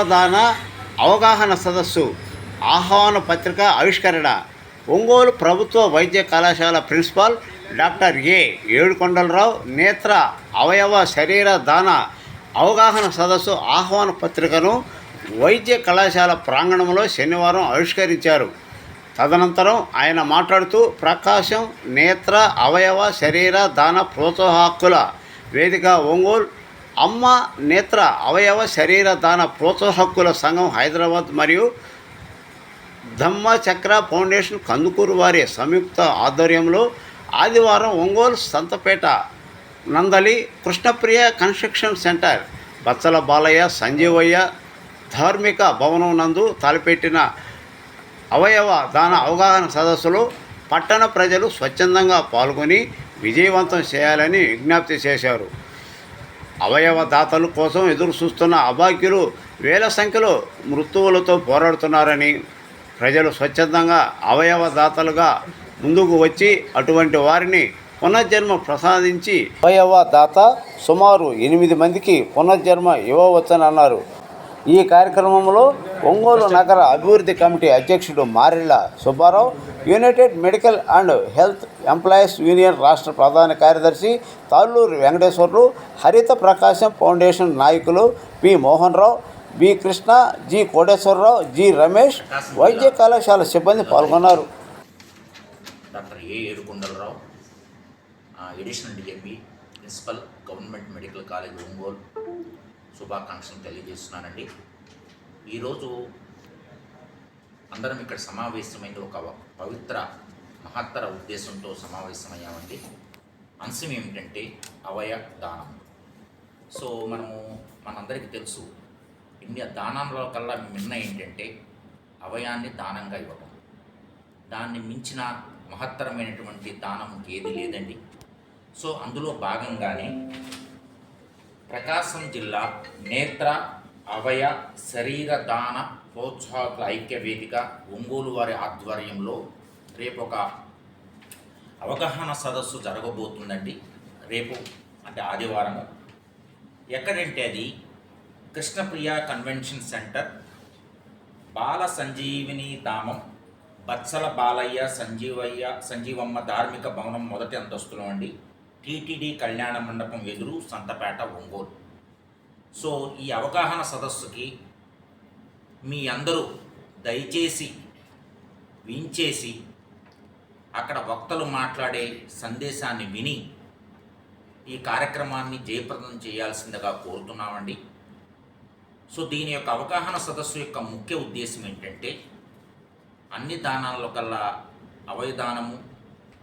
సర్వదాన అవగాహన సదస్సు ఆహ్వాన పత్రిక ఆవిష్కరణ. ఒంగోలు ప్రభుత్వ వైద్య కళాశాల ప్రిన్సిపాల్ డాక్టర్ ఏ ఏడుకొండలరావు నేత్ర అవయవ శరీర దాన అవగాహన సదస్సు ఆహ్వాన పత్రికను వైద్య కళాశాల ప్రాంగణంలో శనివారం ఆవిష్కరించారు. తదనంతరం ఆయన మాట్లాడుతూ ప్రకాశం నేత్ర అవయవ శరీర దాన ప్రోత్సాహకుల వేదిక ఒంగోలు అమ్మ నేత్ర అవయవ శరీర దాన ప్రోత్సాహకుల సంఘం హైదరాబాద్ మరియు ధమ్మచక్ర ఫౌండేషన్ కందుకూరు వారి సంయుక్త ఆధ్వర్యంలో ఆదివారం ఒంగోలు సంతపేట నందలి కృష్ణప్రియ కన్స్ట్రక్షన్ సెంటర్ బచ్చల బాలయ్య సంజీవయ్య ధార్మిక భవనం నందు తలపెట్టిన అవయవ దాన అవగాహన సదస్సులో పట్టణ ప్రజలు స్వచ్ఛందంగా పాల్గొని విజయవంతం చేయాలని విజ్ఞప్తి చేశారు. అవయవదాతల కోసం ఎదురు చూస్తున్న అభాగ్యులు వేల సంఖ్యలో మృత్యువులతో పోరాడుతున్నారని ప్రజలు స్వచ్ఛందంగా అవయవ దాతలుగా ముందుకు వచ్చి అటువంటి వారిని పునర్జన్మ ప్రసాదించి అవయవ దాత సుమారు ఎనిమిది మందికి పునర్జన్మ ఇవ్వవచ్చని అన్నారు. ఈ కార్యక్రమంలో ఒంగోలు నగర అభివృద్ధి కమిటీ అధ్యక్షుడు Marella Subbarao United Medical and Health Employees Union రాష్ట్ర ప్రధాన కార్యదర్శి తాళ్ళూరు వెంకటేశ్వర్లు హరిత ప్రకాశం ఫౌండేషన్ నాయకులు P. Mohan Rao B. Krishna G. Koteswararao G. Ramesh వైద్య కళాశాల సిబ్బంది పాల్గొన్నారు. Doctor A. Yedukondalarao DMB principal government medical college Ongole శుభాకాంక్షలు తెలియజేస్తున్నానండి. ఈరోజు అందరం ఇక్కడ సమావేశమైంది ఒక పవిత్ర మహత్తర ఉద్దేశంతో సమావేశమయ్యామండి. అంశం ఏమిటంటే అవయ దానం. సో మనము మనందరికీ తెలుసు ఇండియా దానంలో కల్లా మిన్న ఏంటంటే అవయాన్ని దానంగా ఇవ్వడం దాన్ని మించిన మహత్తరమైనటువంటి దానం ఏది లేదండి. సో అందులో భాగంగానే ప్రకాశం జిల్లా నేత్ర అవయ శరీర దాన ప్రోత్సాహకుల ఐక్య వేదిక ఒంగోలు వారి ఆధ్వర్యంలో రేపు ఒక అవగాహన సదస్సు జరగబోతుందండి. రేపు అంటే ఆదివారం ఎక్కడంటే అది కృష్ణప్రియ కన్వెన్షన్ సెంటర్ బాల సంజీవిని ధామం బత్సల బాలయ్య సంజీవయ్య సంజీవమ్మ ధార్మిక భవనం మొదటి అంతస్తులో అండి. టీటీడీ కళ్యాణ మండపం ఎదురు సంతపేట ఒంగోలు. సో ఈ అవగాహన సదస్సుకి మీ అందరూ దయచేసి వించేసి అక్కడ వక్తలు మాట్లాడే సందేశాన్ని విని ఈ కార్యక్రమాన్ని జయప్రదం చేయాల్సిందిగా కోరుతున్నామండి. సో దీని యొక్క అవగాహన సదస్సు యొక్క ముఖ్య ఉద్దేశం ఏంటంటే అన్ని దానాల్లో కల్లా అవయదానము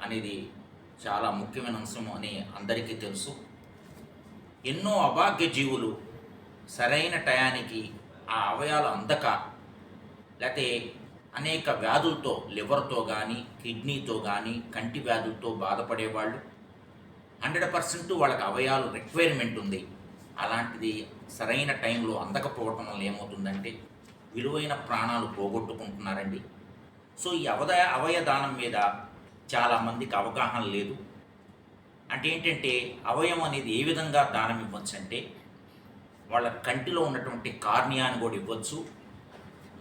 అనేది చాలా ముఖ్యమైన అంశం అని అందరికీ తెలుసు. ఎన్నో అభాగ్య జీవులు సరైన టయానికి ఆ అవయాలు అందక లేకపోతే అనేక వ్యాధులతో లివర్తో కానీ కిడ్నీతో కానీ కంటి వ్యాధులతో బాధపడేవాళ్ళు. హండ్రెడ్ పర్సెంట్ వాళ్ళకి అవయాలు రిక్వైర్మెంట్ ఉంది. అలాంటిది సరైన టైంలో అందకపోవటం వల్ల ఏమవుతుందంటే విలువైన ప్రాణాలు పోగొట్టుకుంటున్నారండి. సో ఈ అవదయ అవయదానం మీద చాలామందికి అవగాహన లేదు. అంటే ఏంటంటే అవయవం అనేది ఏ విధంగా దానం ఇవ్వచ్చు అంటే వాళ్ళ కంటిలో ఉన్నటువంటి కార్నియాను కూడా ఇవ్వచ్చు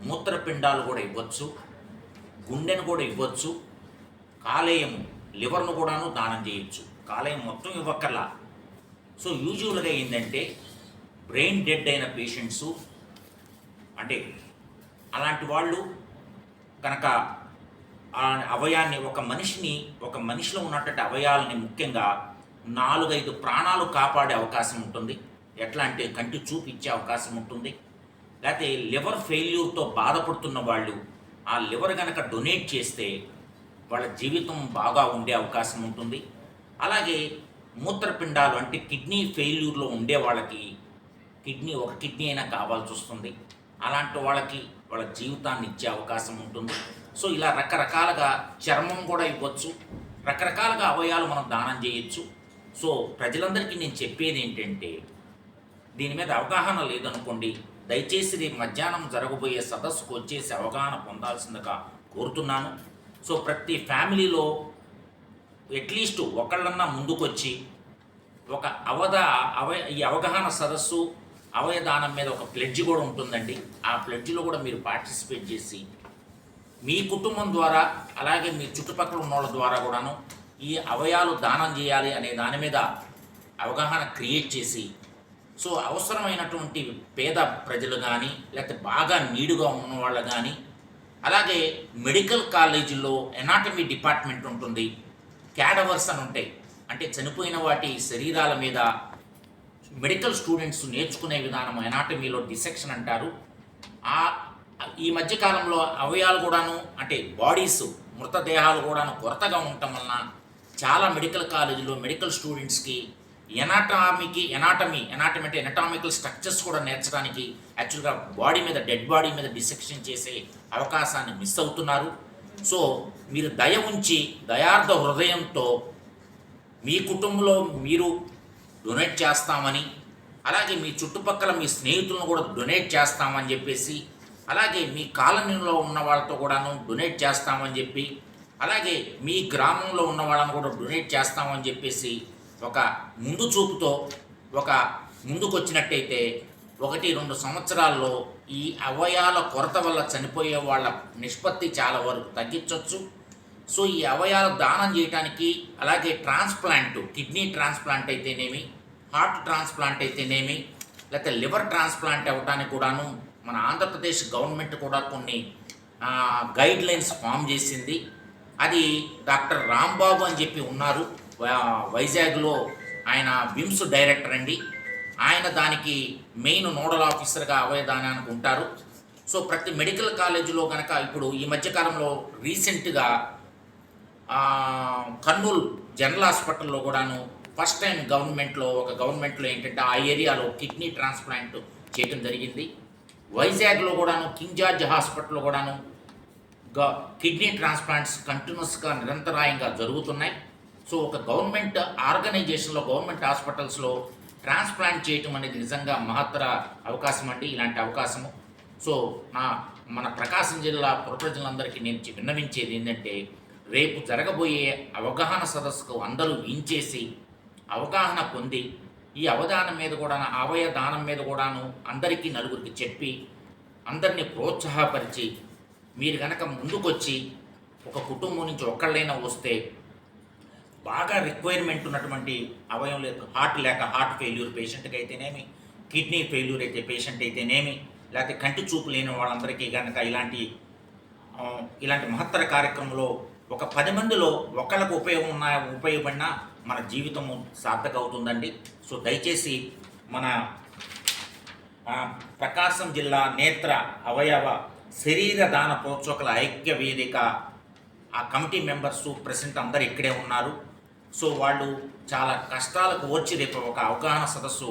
మూత్రపిండాలు కూడా ఇవ్వచ్చు గుండెను కూడా ఇవ్వచ్చు కాలేయము లివర్ను కూడాను దానం చేయొచ్చు. కాలేయం మొత్తం ఇవ్వక్కర్లా. సో యూజువల్గా ఏంటంటే బ్రెయిన్ డెడ్ అయిన పేషెంట్సు అంటే అలాంటి వాళ్ళు కనుక ఆ అవయాన్ని ఒక మనిషిని ఒక మనిషిలో ఉన్నటువంటి అవయాలని ముఖ్యంగా నాలుగైదు ప్రాణాలు కాపాడే అవకాశం ఉంటుంది. ఎట్లా అంటే కంటి చూపు ఇచ్చే అవకాశం ఉంటుంది. లేకపోతే లివర్ ఫెయిల్యూర్తో బాధపడుతున్న వాళ్ళు ఆ లివర్ కనుక డొనేట్ చేస్తే వాళ్ళ జీవితం బాగా ఉండే అవకాశం ఉంటుంది. అలాగే మూత్రపిండాలు అంటే కిడ్నీ ఫెయిల్యూర్లో ఉండే వాళ్ళకి కిడ్నీ ఒక కిడ్నీ అయినా కావాల్సి వస్తుంది. అలాంటి వాళ్ళకి వాళ్ళ జీవితాన్ని ఇచ్చే అవకాశం ఉంటుంది. సో ఇలా రకరకాలుగా చర్మం కూడా ఇవ్వచ్చు. రకరకాలుగా అవయాలు మనం దానం చేయొచ్చు. సో ప్రజలందరికీ నేను చెప్పేది ఏంటంటే దీని మీద అవగాహన లేదనుకోండి దయచేసి రేపు మధ్యాహ్నం జరగబోయే సదస్సుకు వచ్చేసి అవగాహన పొందాల్సిందిగా కోరుతున్నాను. సో ప్రతి ఫ్యామిలీలో అట్లీస్ట్ ఒకళ్ళన్నా ముందుకొచ్చి ఒక అవధ అవ ఈ అవగాహన సదస్సు అవయదానం మీద ఒక ప్లెడ్జ్ కూడా ఉంటుందండి. ఆ ప్లెడ్జ్లో కూడా మీరు పార్టిసిపేట్ చేసి మీ కుటుంబం ద్వారా అలాగే మీ చుట్టుపక్కల ఉన్న వాళ్ళ ద్వారా కూడాను ఈ అవయాలు దానం చేయాలి అనే దాని మీద అవగాహన క్రియేట్ చేసి సో అవసరమైనటువంటి పేద ప్రజలు కానీ లేకపోతే బాగా నీడుగా ఉన్న వాళ్ళు కానీ అలాగే మెడికల్ కాలేజీలో ఎనాటమీ డిపార్ట్మెంట్ ఉంటుంది క్యాడవర్స్ అని ఉంటాయి. అంటే చనిపోయిన వాటి శరీరాల మీద మెడికల్ స్టూడెంట్స్ నేర్చుకునే విధానం ఎనాటమీలో డిసెక్షన్ అంటారు. ఆ ఈ మధ్యకాలంలో అవయాలు కూడాను అంటే బాడీస్ మృతదేహాలు కూడాను కొరతగా ఉండటం వలన చాలా మెడికల్ కాలేజీలో మెడికల్ స్టూడెంట్స్కి ఎనాటమీకి ఎనాటమీ ఎనాటమీ అంటే ఎనాటామికల్ స్ట్రక్చర్స్ కూడా నేర్చడానికి యాక్చువల్గా బాడీ మీద డెడ్ బాడీ మీద డిసెక్షన్ చేసే అవకాశాన్ని మిస్ అవుతున్నారు. సో మీరు దయ ఉంచి దయార్థ హృదయంతో మీ కుటుంబంలో మీరు డొనేట్ చేస్తామని అలాగే మీ చుట్టుపక్కల మీ స్నేహితులను కూడా డొనేట్ చేస్తామని చెప్పేసి అలాగే మీ కాలనీలో ఉన్న వాళ్ళతో కూడాను డొనేట్ చేస్తామని చెప్పి అలాగే మీ గ్రామంలో ఉన్న వాళ్ళని కూడా డొనేట్ చేస్తామని చెప్పేసి ఒక ముందు చూపుతో ఒక ముందుకొచ్చినట్టయితే ఒకటి రెండు సంవత్సరాల్లో ఈ అవయాల కొరత వల్ల చనిపోయే వాళ్ళ నిష్పత్తి చాలా వరకు తగ్గించవచ్చు సో ఈ అవయాలు దానం చేయడానికి అలాగే ట్రాన్స్ప్లాంట్ కిడ్నీ ట్రాన్స్ప్లాంట్ అయితేనేమి హార్ట్ ట్రాన్స్ప్లాంట్ అయితేనేమి లేకపోతే లివర్ ట్రాన్స్ప్లాంట్ అవ్వడానికి కూడాను మన ఆంధ్రప్రదేశ్ గవర్నమెంట్ కూడా కొన్ని గైడ్ లైన్స్ ఫామ్ చేసింది. అది డాక్టర్ రాంబాబు అని చెప్పి ఉన్నారు. వైజాగ్లో ఆయన విమ్స్ డైరెక్టర్ అండి. ఆయన దానికి మెయిన్ నోడల్ ఆఫీసర్గా అవయదానానికి ఉంటారు. సో ప్రతి మెడికల్ కాలేజీలో కనుక ఇప్పుడు ఈ మధ్యకాలంలో రీసెంట్గా కర్నూలు జనరల్ హాస్పిటల్లో కూడాను ఫస్ట్ టైం గవర్నమెంట్లో ఒక గవర్నమెంట్లో ఏంటంటే ఆ ఏరియాలో కిడ్నీ ట్రాన్స్ప్లాంట్ చేయడం జరిగింది. వైజాగ్లో కూడాను కింగ్ జార్జ్ హాస్పిటల్లో కూడాను గ కిడ్నీ ట్రాన్స్ప్లాంట్స్ కంటిన్యూస్గా నిరంతరాయంగా జరుగుతున్నాయి. సో ఒక గవర్నమెంట్ ఆర్గనైజేషన్లో గవర్నమెంట్ హాస్పిటల్స్లో ట్రాన్స్ప్లాంట్ చేయటం అనేది నిజంగా మహత్తర అవకాశం అండి ఇలాంటి అవకాశము. సో నా మన ప్రకాశం జిల్లా పుర ప్రజలందరికీ నేను విన్నవించేది ఏంటంటే రేపు జరగబోయే అవగాహన సదస్సుకు అందరూ వించేసి అవగాహన పొంది ఈ అవధానం మీద కూడా అవయ దానం మీద కూడాను అందరికీ నలుగురికి చెప్పి అందరినీ ప్రోత్సాహపరిచి మీరు కనుక ముందుకొచ్చి ఒక కుటుంబం నుంచి ఒక్కళ్ళైనా వస్తే బాగా రిక్వైర్మెంట్ ఉన్నటువంటి అవయం లేక హార్ట్ లేక హార్ట్ ఫెయిల్యూర్ పేషెంట్కి అయితేనేమి కిడ్నీ ఫెయిల్యూర్ అయితే పేషెంట్ అయితేనేమి లేకపోతే కంటి చూపు లేని వాళ్ళందరికీ కనుక ఇలాంటి ఇలాంటి మహత్తర కార్యక్రమంలో ఒక పది మందిలో ఒకళ్ళకు ఉపయోగం ఉన్న ఉపయోగపడినా మన జీవితము సార్థక అవుతుందండి సో దయచేసి మన ప్రకాశం జిల్లా నేత్ర అవయవ శరీర దాన ప్రోత్సాహకుల ఐక్య వేదిక ఆ కమిటీ మెంబర్స్ ప్రెసిడెంట్ అందరు ఇక్కడే ఉన్నారు. సో వాళ్ళు చాలా కష్టాలకు వచ్చి రేపు ఒక అవగాహన సదస్సు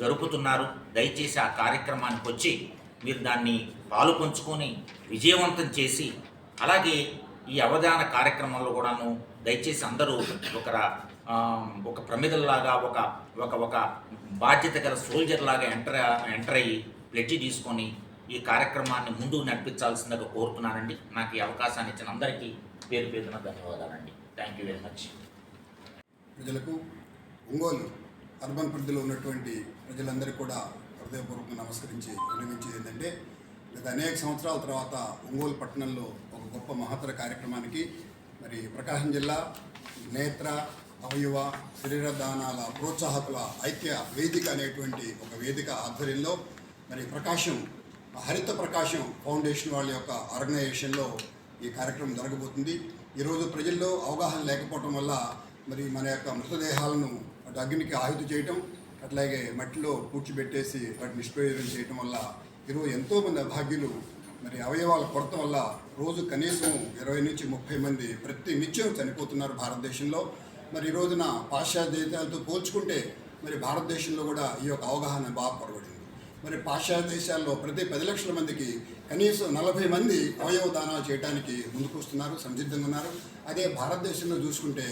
జరుపుతున్నారు. దయచేసి ఆ కార్యక్రమానికి వచ్చి మీరు దాన్ని పాలు పంచుకొని విజయవంతం చేసి అలాగే ఈ అవధాన కార్యక్రమంలో కూడాను దయచేసి అందరూ ఒకరా ఒక ప్రమిదల్లాగా ఒక ఒక ఒక బాధ్యత గల సోల్జర్ లాగా ఎంటర్ ఎంటర్ అయ్యి ప్లెడ్జి తీసుకొని ఈ కార్యక్రమాన్ని ముందుకు నడిపించాల్సిందిగా కోరుతున్నానండి. నాకు ఈ అవకాశాన్ని ఇచ్చిన అందరికీ పేరు పేరున ధన్యవాదాలండి. థ్యాంక్ యూ వెరీ మచ్ ప్రజలకు ఒంగోలు అర్బన్ పరిధిలో ఉన్నటువంటి ప్రజలందరికీ కూడా హృదయపూర్వకంగా నమస్కరించి విన్నవించేది ఏంటంటే గత అనేక సంవత్సరాల తర్వాత ఒంగోలు పట్టణంలో ఒక గొప్ప మహత్తర కార్యక్రమానికి మరి ప్రకాశం జిల్లా నేత్ర అవయవ శరీర దానాల ప్రోత్సాహకుల ఐక్య వేదిక అనేటువంటి ఒక వేదిక ఆధ్వర్యంలో మరి ప్రకాశం హరిత ప్రకాశం ఫౌండేషన్ వాళ్ళ యొక్క ఆర్గనైజేషన్లో ఈ కార్యక్రమం జరగబోతుంది. ఈరోజు ప్రజల్లో అవగాహన లేకపోవటం వల్ల మరి మన యొక్క మృతదేహాలను అటు అగ్నికి ఆయుధ చేయటం అట్లాగే మట్టిలో పూడ్చిపెట్టేసి వాటిని నిష్ప్రయోజనం చేయటం వల్ల ఈరోజు ఎంతోమంది అభాగ్యులు మరి అవయవాల కొరత వల్ల రోజు కనీసం ఇరవై నుంచి ముప్పై మంది ప్రతి నిత్యం చనిపోతున్నారు భారతదేశంలో. మరి ఈ రోజున పాశ్చాత్య దేశాలతో పోల్చుకుంటే మరి భారతదేశంలో కూడా ఈ యొక్క అవగాహన బాగా పొరబడింది మరి పాశ్చాత్య దేశాల్లో ప్రతి పది లక్షల మందికి కనీసం నలభై మంది అవయవ దానాలు చేయడానికి ముందుకు వస్తున్నారు సంసిద్ధంగా ఉన్నారు. అదే భారతదేశంలో చూసుకుంటే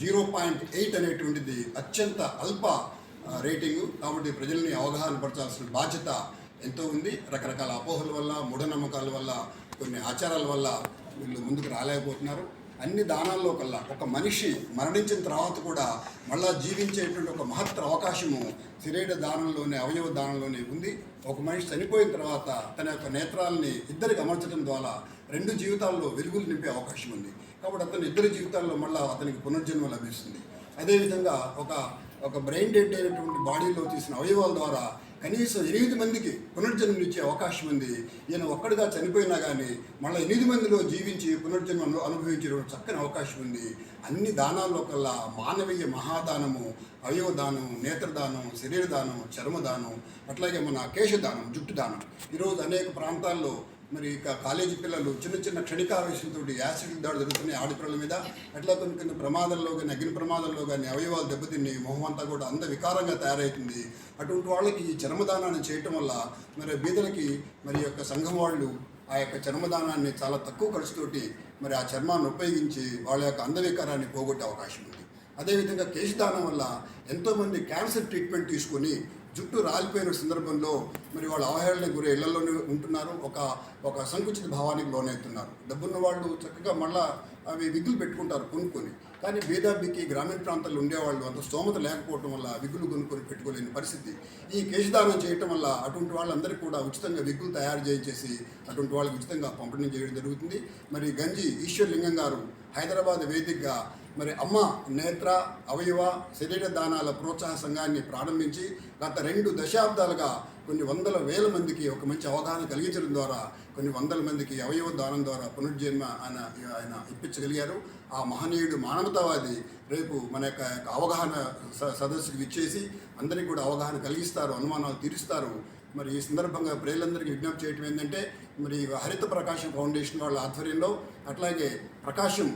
జీరో పాయింట్ ఎయిట్ అనేటువంటిది అత్యంత అల్ప రేటింగ్ రేటింగు. కాబట్టి ప్రజల్ని అవగాహన పరచాల్సిన బాధ్యత ఎంతో ఉంది. రకరకాల అపోహల వల్ల మూఢనమ్మకాల వల్ల కొన్ని ఆచారాల వల్ల వీళ్ళు ముందుకు రాలేకపోతున్నారు. అన్ని దానాల్లో కల్లా ఒక మనిషి మరణించిన తర్వాత కూడా మళ్ళా జీవించేటువంటి ఒక మహత్తర అవకాశము శరీర దానంలోనే అవయవ దానంలోనే ఉంది. ఒక మనిషి చనిపోయిన తర్వాత తన యొక్క నేత్రాలని ఇద్దరికి అమర్చడం ద్వారా రెండు జీవితాల్లో వెలుగులు నింపే అవకాశం ఉంది. కాబట్టి అతని ఇద్దరి జీవితాల్లో మళ్ళా అతనికి పునర్జన్మ లభిస్తుంది. అదేవిధంగా ఒక ఒక బ్రెయిన్ డెడ్ అయినటువంటి బాడీలో తీసిన అవయవాల ద్వారా కనీసం ఎనిమిది మందికి పునర్జన్మనిచ్చే అవకాశం ఉంది. ఈయన ఒక్కడిగా చనిపోయినా కానీ మళ్ళీ ఎనిమిది మందిలో జీవించి పునర్జన్మను అనుభవించే చక్కని అవకాశం ఉంది. అన్ని దానాల్లో కల్లా మానవీయ మహాదానము అవయవ దానం నేత్రదానం శరీర దానం చర్మదానం అట్లాగే మన కేశదానం జుట్టు దానం ఈరోజు అనేక ప్రాంతాల్లో మరి ఇక కాలేజీ పిల్లలు చిన్న చిన్న క్షణికావేశంతో యాసిడ్ దాడి జరుగుతున్నాయి ఆడపిల్లల మీద. అట్లా కొన్ని కొన్ని ప్రమాదంలో కానీ అగ్ని ప్రమాదంలో కానీ అవయవాలు దెబ్బతిని మొహం అంతా కూడా అంత వికారంగా తయారవుతుంది అటువంటి వాళ్ళకి ఈ చర్మదానాన్ని చేయటం వల్ల మరి బీదలకి మరి యొక్క సంఘం వాళ్ళు ఆ యొక్క చర్మదానాన్ని చాలా తక్కువ ఖర్చుతోటి మరి ఆ చర్మాన్ని ఉపయోగించి వాళ్ళ యొక్క అందవికారాన్ని పోగొట్టే అవకాశం ఉంది. అదేవిధంగా కేశదానం వల్ల ఎంతోమంది క్యాన్సర్ ట్రీట్మెంట్ తీసుకొని జుట్టు రాలిపోయిన సందర్భంలో మరి వాళ్ళు అవహేళనకు గురి ఇళ్ళలోనే ఉంటున్నారు. ఒక ఒక సంకుచిత భావానికి లోనవుతున్నారు. డబ్బున్న వాళ్ళు చక్కగా మళ్ళా అవి విగులు పెట్టుకుంటారు కొనుక్కొని. కానీ భేదాభికి గ్రామీణ ప్రాంతాల్లో ఉండేవాళ్ళు అంత స్తోమత లేకపోవడం వల్ల విగులు కొనుక్కొని పెట్టుకోలేని పరిస్థితి. ఈ కేశదానం చేయటం వల్ల అటువంటి వాళ్ళందరికీ కూడా ఉచితంగా విగులు తయారు చేయించేసి అటువంటి వాళ్ళకి ఉచితంగా పంపిణీ చేయడం జరుగుతుంది. మరి గంజి ఈశ్వర్లింగం గారు హైదరాబాద్ వేదికగా మరి అమ్మ నేత్ర అవయవ శరీర దానాల ప్రోత్సాహ సంఘాన్ని ప్రారంభించి గత రెండు దశాబ్దాలుగా కొన్ని వందల వేల మందికి ఒక మంచి అవగాహన కలిగించడం ద్వారా కొన్ని వందల మందికి అవయవ దానం ద్వారా పునర్జన్మ ఆయన ఆయన ఇప్పించగలిగారు. ఆ మహనీయుడు మానవతావాది రేపు మన యొక్క అవగాహన స- సదస్సుకు ఇచ్చేసి అందరికీ కూడా అవగాహన కలిగిస్తారు అనుమానాలు తీరుస్తారు. మరి ఈ సందర్భంగా ప్రజలందరికీ విజ్ఞప్తి చేయటం ఏంటంటే మరి హరిత ప్రకాశం ఫౌండేషన్ వాళ్ళ ఆధ్వర్యంలో అట్లాగే ప్రకాశం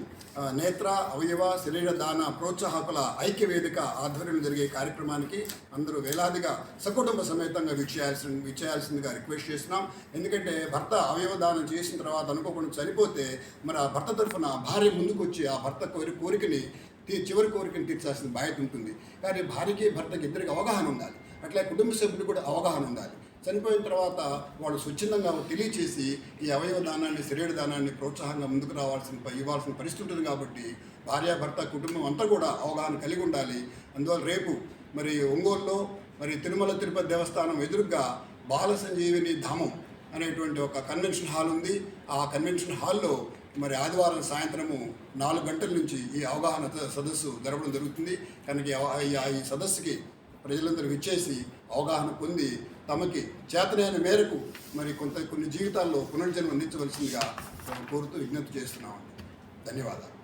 నేత్ర అవయవ శరీర దాన ప్రోత్సాహకుల ఐక్య వేదిక ఆధ్వర్యంలో జరిగే కార్యక్రమానికి అందరూ వేలాదిగా సకుటుంబ సమేతంగా విచ్చేయాల్సి విచ్చేయాల్సిందిగా రిక్వెస్ట్ చేస్తున్నాం. ఎందుకంటే భర్త అవయవ దానం చేసిన తర్వాత అనుకోకుండా చనిపోతే మరి ఆ భర్త తరఫున భార్య ముందుకు వచ్చి ఆ భర్త కోరి కోరికని తీ చివరి కోరికను తీర్చాల్సిన బాధ్యత ఉంటుంది. కానీ భార్యకి భర్తకి ఇద్దరికి అవగాహన ఉండాలి. అట్లా కుటుంబ సభ్యులు కూడా అవగాహన ఉండాలి. చనిపోయిన తర్వాత వాళ్ళు స్వచ్ఛందంగా తెలియచేసి ఈ అవయవ దానాన్ని శరీర దానాన్ని ప్రోత్సాహంగా ముందుకు రావాల్సిన ఇవ్వాల్సిన పరిస్థితి ఉంటుంది కాబట్టి భార్యాభర్త కుటుంబం అంతా కూడా అవగాహన కలిగి ఉండాలి. అందువల్ల రేపు మరి ఒంగోలులో మరి తిరుమల తిరుపతి దేవస్థానం ఎదురుగా బాల సంజీవిని ధామం అనేటువంటి ఒక కన్వెన్షన్ హాల్ ఉంది. ఆ కన్వెన్షన్ హాల్లో మరి ఆదివారం సాయంత్రము నాలుగు గంటల నుంచి ఈ అవగాహన సదస్సు జరపడం జరుగుతుంది. కనుక ఈ ఈ సదస్సుకి ప్రజలందరూ విచ్చేసి అవగాహన పొంది తమకి చేతనైన మేరకు మరి కొంత కొన్ని జీవితాల్లో పునర్జన్మ అందించవలసిందిగా కోరుతూ విజ్ఞప్తి చేస్తున్నామండి. ధన్యవాదాలు.